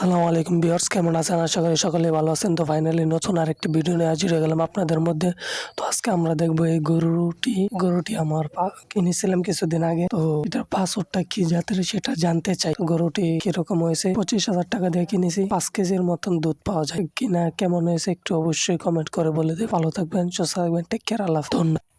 আসসালামু আলাইকুম বিয়ার্স কেমন আছেন? আশা করি সকলে ভালো আছেন। তো ফাইনালি নতুন আরেকটি ভিডিও নিয়ে হাজির হয়ে গেলাম আপনাদের মধ্যে। তো আজকে আমরা দেখব এই গরুটি গরুটি আমার পা- কিনেছিলাম কিছুদিন আগে। তো এটার পাসওয়ার্ডটা কি জাতের সেটা জানতে চাই। গরুটি কীরকম হয়েছে? পঁচিশ হাজার টাকা দিয়ে কিনেছি। পাঁচ কেজির মতন দুধ পাওয়া যায় কিনা, কেমন হয়েছে? একটু অবশ্যই কমেন্ট করে বলে দিয়ে ভালো থাকবেন, সুস্থ থাকবেন টেক কেয়ার আল্লাহ ধন্যবাদ।